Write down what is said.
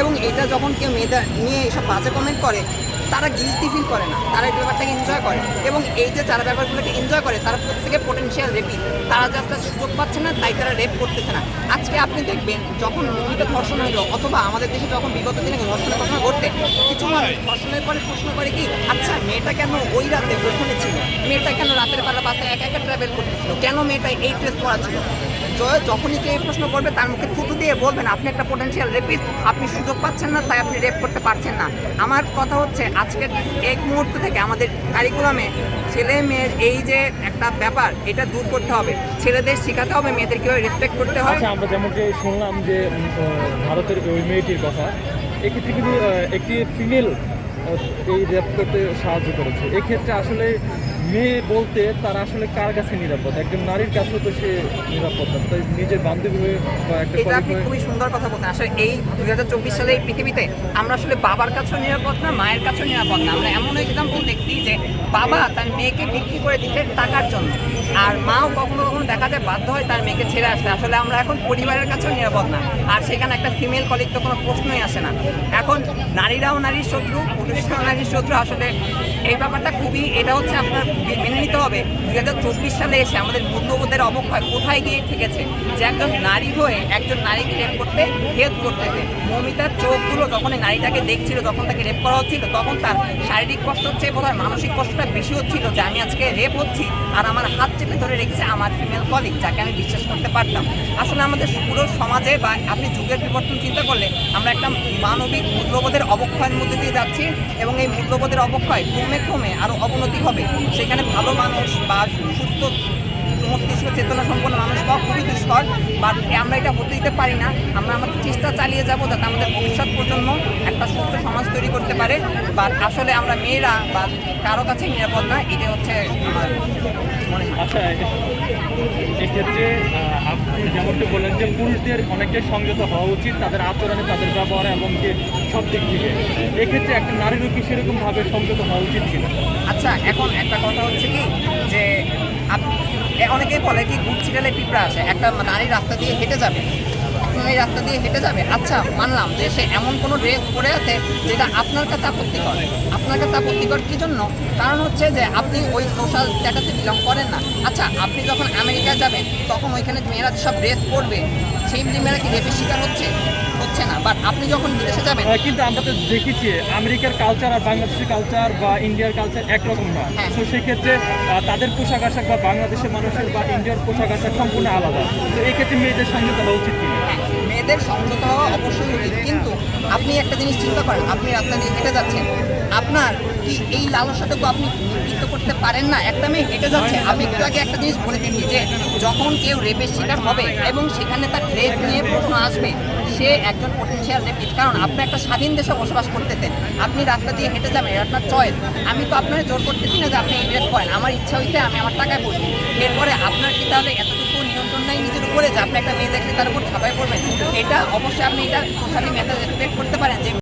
এবং এটা যখন কেউ মেয়েদের নিয়ে এইসব বাজে কমেন্ট করে, তারা গিলটি ফিল করে না। তারা এই ব্যাপারটাকে এনজয় করে। এবং এই যে যারা ব্যাপারগুলোকে এনজয় করে, তারা প্রত্যেকে পোটেনশিয়াল রেপি তারা যাতে সুযোগ পাচ্ছে না, তাই তারা রেপ করতেছে না। আজকে আপনি দেখবেন, যখন মমিতা ধর্ষণ হইল অথবা আমাদের দেশে যখন বিগত দিনে ধর্ষণের ঘটনা ঘটতে কিছু মানুষ ধর্ষণের পরে প্রশ্ন করে কি আচ্ছা মেয়েটা কেন ওই রাতে ওখানে ছিল? মেয়েটা কেন রাতের বেলা বাসে একা একা ট্রাভেল করতেছিল? কেন মেয়েটা এই ড্রেস পরা ছিল? যখনই কেউ প্রশ্ন করবে তার মুখে থুতু দিয়ে বলবেন, আপনি একটা পোটেনশিয়াল রেপিস আপনি সুযোগ পাচ্ছেন না, তাই আপনি রেপ করতে পারছেন না। আমার কথা হচ্ছে, আজকের এক মুহূর্ত থেকে আমাদের কারিকুলামে ছেলে মেয়ের এই যে একটা ব্যাপার, এটা দূর করতে হবে। ছেলেদের শেখাতে হবে, মেয়েদের কীভাবে রেসপেক্ট করতে হবে আচ্ছা আমরা যেমনটি শুনলাম যে ভারতের ওই মেয়েটির কথা, এক্ষেত্রে কিন্তু একটি ফিমেল এই র্যাপ করতে সাহায্য করেছে। এক্ষেত্রে আসলে মেয়ে বলতে তারা আসলে কার কাছে নিরাপদ? একজন নারীর কাছে তো সে নিরাপদ না। তাই নিজের বান্ধবী হয়ে বা একটা এটা আপনি খুবই সুন্দর কথা বলতেন আসলে এই দুই হাজার চব্বিশ সালে এই পৃথিবীতে আমরা আসলে বাবার কাছেও নিরাপদ না মায়ের কাছেও নিরাপদ না। আমরা এমন এক্সাম্পল দেখছি যে বাবা তার মেয়েকে বিক্রি করে দিচ্ছে টাকার জন্য। আর মাও কখনো কখনো দেখা যায় বাধ্য হয় তার মেয়েকে ছেড়ে আসতে। আসলে আমরা এখন পরিবারের কাছেও নিরাপদ না। আর সেখানে একটা ফিমেল কলিগ তো কোনো প্রশ্নই আসে না। এখন নারীরাও নারীর শত্রু পুরুষরাও নারীর শত্রু। আসলে এই ব্যাপারটা খুবই এটা হচ্ছে আপনার মেনে নিতে হবে। দুই হাজার চব্বিশ সালে এসে আমাদের মূল্যবোধের অবক্ষয় কোথায় গিয়ে ঠেকেছে? যে একজন নারী হয়ে একজন নারীকে রেপ করতে, হেল্প করতেছে মমিতার চোখগুলো যখন এই নারীটাকে দেখছিল, যখন তাকে রেপ করা হচ্ছিল, তখন তার শারীরিক কষ্ট হচ্ছে বোধ মানসিক কষ্টটা বেশি হচ্ছিল যে আমি আজকে রেপ হচ্ছি আর আমার হাত চেপে ধরে রেখেছে আমার ফিমেল কলিগ যাকে আমি বিশ্বাস করতে পারতাম। আসলে আমাদের পুরো সমাজে বা আপনি যুগের বিবর্তন চিন্তা করলে আমরা একটা মানবিক মূল্যবোধের অবক্ষয়ের মধ্যে দিয়ে যাচ্ছি এবং এই মূল্যবোধের অবক্ষয় ক্রমে ক্রমে আরও অবনতি হবে। সেখানে ভালো মানুষ বা সুস্থ মস্তিষ্ক, চেতনা সম্পন্ন মানুষ খুবই দুষ্কর বা আমরা এটা হতে দিতে পারি না। আমরা আমাদের চেষ্টা চালিয়ে যাব যাতে আমাদের ভবিষ্যৎ প্রজন্ম একটা সুস্থ সমাজ তৈরি করতে পারে। বা আসলে আমরা মেয়েরা বা কারও কাছে নিরাপদ না এটা হচ্ছে আমার মনে হয়। আচ্ছা এক্ষেত্রে আপনি যেমনটি বললেন যে পুরুষদের অনেকটাই সংযত হওয়া উচিত তাদের আচরণে তাদের ব্যবহারে এবং যে সব দিক থেকে। এক্ষেত্রে একটা নারীরও কি সেরকমভাবে সংযত হওয়া উচিত ছিল? আচ্ছা এখন একটা কথা হচ্ছে কি যে অনেকেই বলে কি গুড় ছিটালে পিঁপড়া আসে। একটা নারী রাস্তা দিয়ে হেঁটে যাবে নারী রাস্তা দিয়ে হেঁটে যাবে? আচ্ছা মানলাম যে সে এমন কোনো ড্রেস পরে আছে যেটা আপনার কাছে আপত্তিকর। আপনার কাছে আপত্তিকর কি জন্য? কারণ হচ্ছে যে আপনি ওই সোশ্যাল স্ট্যাটাসে বিলং করেন না। আচ্ছা আপনি যখন আমেরিকায় যাবেন তখন ওইখানে মেয়েরা সব ড্রেস পরবে সেই মেয়েরা কি রেপের শিকার হচ্ছে? হচ্ছে না। বাট আপনি যখন বিদেশে যাবেন কিন্তু আমরা তো দেখেছি আমেরিকার কালচার আর বাংলাদেশের কালচার বা ইন্ডিয়ার কালচার একরকম না। হ্যাঁ। তো সেক্ষেত্রে তাদের পোশাক আশাক বা বাংলাদেশের মানুষের বা ইন্ডিয়ার পোশাক আশাক সম্পূর্ণ আলাদা। তো এই ক্ষেত্রে মেয়েদের সংযত হওয়া উচিত কিনা? হ্যাঁ, মেয়েদের সংযত হওয়া অবশ্যই উচিত। কিন্তু আপনি একটা জিনিস চিন্তা করেন, আপনি রাস্তা দিয়ে হেঁটে যাচ্ছেন। আপনার কি এই লালসাটুকু আপনি নিবৃত্ত করতে পারেন না? একটা মেয়ে হেঁটে যাচ্ছে। আমি একটু আগে একটা জিনিস বলে দিচ্ছি যে, যখন কেউ রেপের শিকার হবে এবং সেখানে তার ড্রেস নিয়ে প্রশ্ন আসবে, সে একজন পোটেন্সিয়াল রেপিস কারণ আপনি একটা স্বাধীন দেশে বসবাস করতেছেন। আপনি রাস্তা দিয়ে হেঁটে যাবেন আপনার চয়েস আমি তো আপনার জোর করতেছি না যে আপনি ড্রেস করেন আমার ইচ্ছা হইতে আমি আমার টাকায় বসবো। এরপরে আপনার কি তাহলে এতটুকু নাই নিজের উপরে যে আপনি একটা মেয়ে দেখলে তার উপর ছাপাই পড়বেন, এটা অবশ্যই আপনি এটা সোশ্যালি মেসেজ এক্সপেক্ট করতে পারেন যে